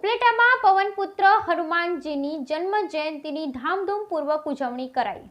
ઉપલેટામાં પવનપુત્ર હનુમાનજીની જન્મ જયંતિની ધામધૂમપૂર્વક ઉજવણી કરાઈ.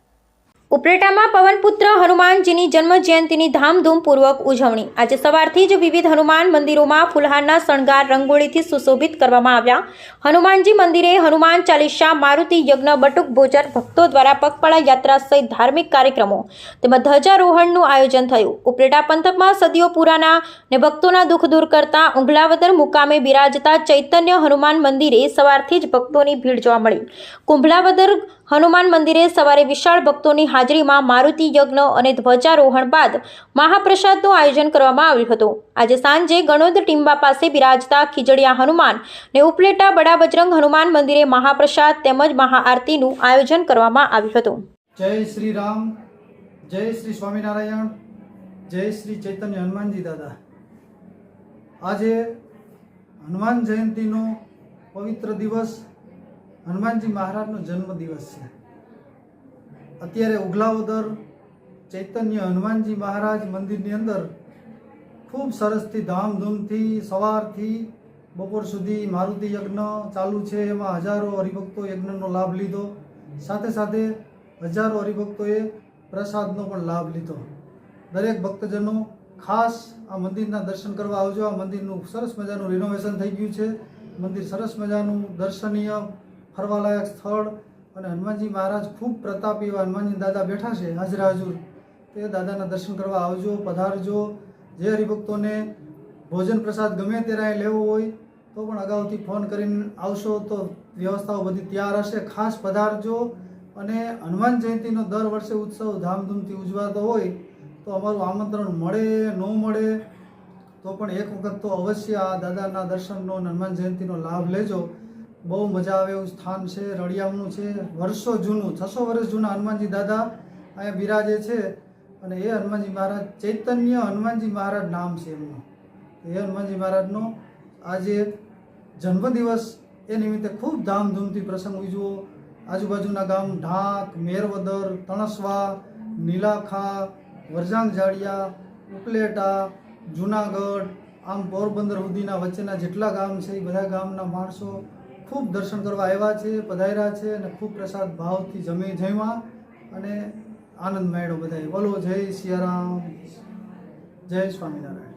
ઉપલેટામાં પવનપુત્ર હનુમાનજીની જન્મ જયંતિની ધામધૂમપૂર્વક ઉજવણી. આજે સવારથી જ વિવિધ હનુમાન મંદિરોમાં ફુલહારના શણગાર રંગોળીથી સુશોભિત કરવામાં આવ્યા. હનુમાનજી મંદિરે હનુમાન ચાલીસા, મારુતિ યજ્ઞ, બટુક ભોજન, ભક્તો દ્વારા પગપાળા યાત્રા સહિત ધાર્મિક કાર્યક્રમો તેમજ ધ્વજારોહણનું આયોજન થયું. ઉપરેટા પંથકમાં સદીઓ પુરાના ને ભક્તોના દુઃખ દૂર કરતા ઉંઘલાવદર મુકામે બિરાજતા ચૈતન્ય હનુમાન મંદિરે સવારથી જ ભક્તોની ભીડ જોવા મળી. કુંભલાવદર હનુમાન મંદિરે સવારે વિશાળ ભક્તોની હાજરીમાં મારુતિ યજ્ઞ અને ધ્વજારોહણ બાદ મહાપ્રસાદનું આયોજન કરવામાં આવ્યું હતું. આજે સાંજે ગણોદ ટીંબા પાસે બિરાજતા ખીજડીયા હનુમાન ને ઉપલેટા બડા બજરંગ હનુમાન મંદિરે મહાપ્રસાદ તેમજ મહાઆરતીનું આયોજન કરવામાં આવ્યું હતું. જય શ્રી રામ. જય શ્રી સ્વામિનારાયણ. જય શ્રી ચૈતન્ય હનુમાનજી દાદા. આજે હનુમાન જયંતિનો પવિત્ર દિવસ હનુમાનજી મહારાજનો જન્મદિવસ છે. અત્યારે ઉગલાવદર ચૈતન્ય હનુમાનજી મહારાજ મંદિરની અંદર ખૂબ સરસથી ધામધૂમથી સવારથી બપોર સુધી મારુતિ યજ્ઞ ચાલુ છે. એમાં હજારો હરિભક્તો યજ્ઞનો લાભ લીધો. સાથે સાથે હજારો હરિભક્તોએ પ્રસાદનો પણ લાભ લીધો. દરેક ભક્તજનો ખાસ આ મંદિરના દર્શન કરવા આવજો. આ મંદિરનું સરસ મજાનું રિનોવેશન થઈ ગયું છે. મંદિર સરસ મજાનું દર્શનીય ફરવાલાયક સ્થળ અને હનુમાનજી મહારાજ ખૂબ પ્રતાપી એવા હનુમાનજી દાદા બેઠા છે, હાજરા હજુર. તે દાદાના દર્શન કરવા આવજો, પધારજો. જે હરિભક્તોને ભોજન પ્રસાદ ગમે ત્યારે લેવો હોય, તો પણ અગાઉથી ફોન કરીને આવશો તો વ્યવસ્થાઓ બધી તૈયાર હશે. ખાસ પધારજો અને હનુમાન જયંતિનો દર વર્ષે ઉત્સવ ધામધૂમથી ઉજવાતો હોય, તો અમારું આમંત્રણ મળે, ન મળે, તો પણ એક વખત તો અવશ્ય આ દાદાના દર્શનનો હનુમાન જયંતિનો લાભ લેજો. બહુ મજા આવે એવું સ્થાન છે, રળિયામનું છે, વર્ષો જૂનું, છસો વર્ષ જૂના હનુમાનજી દાદા અહીંયા બિરાજે છે અને એ હનુમાનજી મહારાજ, ચૈતન્ય હનુમાનજી મહારાજ નામ છે એમનું. એ હનુમાનજી મહારાજનો આજે જન્મદિવસ એ નિમિત્તે ખૂબ ધામધૂમથી પ્રસંગ ઉજવો. આજુબાજુના ગામ ઢાંક, મેરવદર, તણસવા, નીલાખા, વરજાંગ જાડિયા ઉપલેટા, જુનાગઢ, આમ પોરબંદર સુધીના વચ્ચેના જેટલા ગામ છે એ બધા ગામના માણસો ખૂબ દર્શન કરવા આવ્યા છે, પધાર્યા છે અને ખૂબ પ્રસાદ ભાવથી જમી જમ્યા અને આનંદ મેળ્યો બધાએ. બોલો જય સિયારામ, જય સ્વામિનારાયણ.